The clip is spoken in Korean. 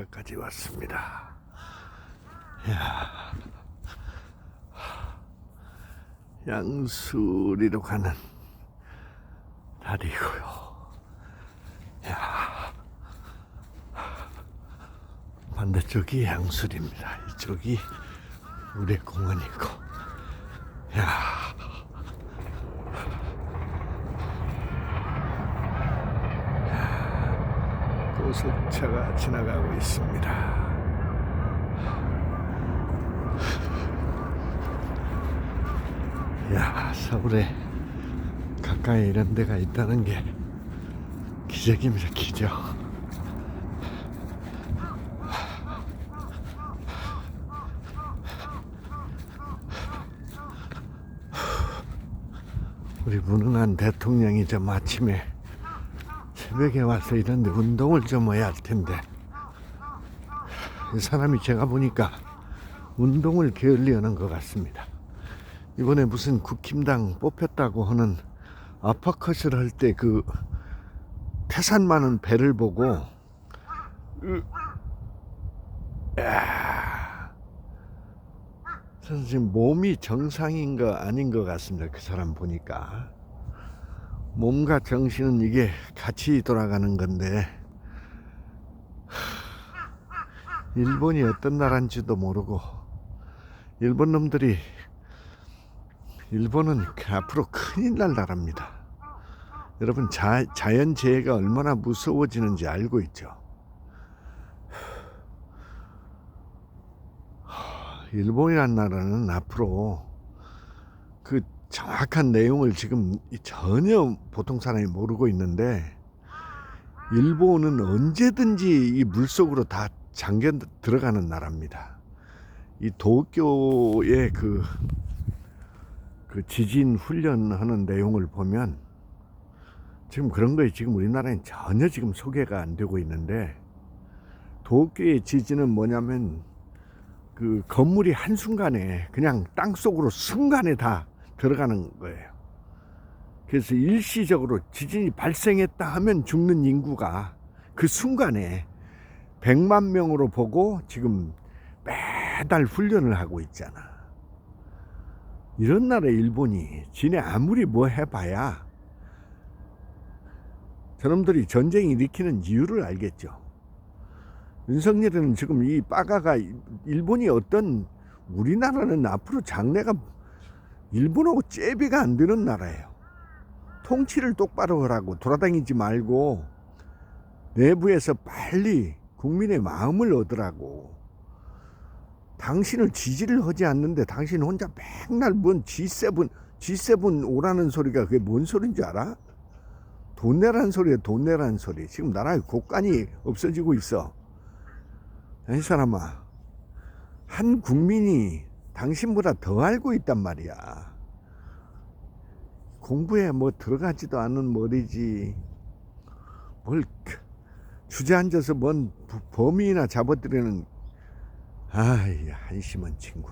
장가까지 왔습니다. 야, 양수리로 가는 다리고요. 야, 반대쪽이 양수리입니다. 이쪽이 우리 공원이고. 야. 고속차가 지나가고 있습니다. 야, 서울에 가까이 이런 데가 있다는 게 기적입니다, 기적. 우리 무능한 대통령이 저 마침에 새벽에 와서 이런데 운동을 좀 해야 할 텐데 이 사람이 제가 보니까 운동을 게을리하는 것 같습니다. 이번에 무슨 국힘당 뽑혔다고 하는 아파컷을 할 때 그 태산 많은 배를 보고 지금 몸이 정상인가 아닌 것 같습니다. 그 사람 보니까. 몸과 정신은 이게 같이 돌아가는 건데 일본이 어떤 나라인지도 모르고 일본 놈들이 일본은 앞으로 큰일 날 나라입니다. 여러분 자, 자연재해가 얼마나 무서워지는지 알고 있죠. 일본이란 나라는 앞으로 그 정확한 내용을 지금 전혀 보통 사람이 모르고 있는데 일본은 언제든지 이 물속으로 다 잠겨 들어가는 나라입니다. 이 도쿄의 그, 그 지진 훈련하는 내용을 보면 지금 그런 거에 지금 우리나라엔 전혀 지금 소개가 안 되고 있는데 도쿄의 지진은 뭐냐면 그 건물이 한순간에 그냥 땅 속으로 순간에 다 들어가는 거예요. 그래서 일시적으로 지진이 발생했다 하면 죽는 인구가 그 순간에 100만 명으로 보고 지금 매달 훈련을 하고 있잖아. 이런 나라 일본이 지네 아무리 뭐 해봐야 저놈들이 전쟁 일으키는 이유를 알겠죠. 윤석열은 지금 이 빠가가 일본이 어떤 우리나라는 앞으로 장래가 일본하고 째비가 안 되는 나라예요. 통치를 똑바로 하라고 돌아다니지 말고 내부에서 빨리 국민의 마음을 얻으라고. 당신을 지지를 하지 않는데 당신 혼자 맨날 뭔 G7, G7 오라는 소리가 그게 뭔 소린지 알아? 돈 내라는 소리야, 돈 내라는 소리. 지금 나라의 국간이 없어지고 있어. 이 사람아, 한 국민이 당신보다 더 알고 있단 말이야. 공부에 뭐 들어가지도 않은 머리지. 뭘 그- 주저앉아서 뭔 범인이나 잡아들이는 아이 한심한 친구.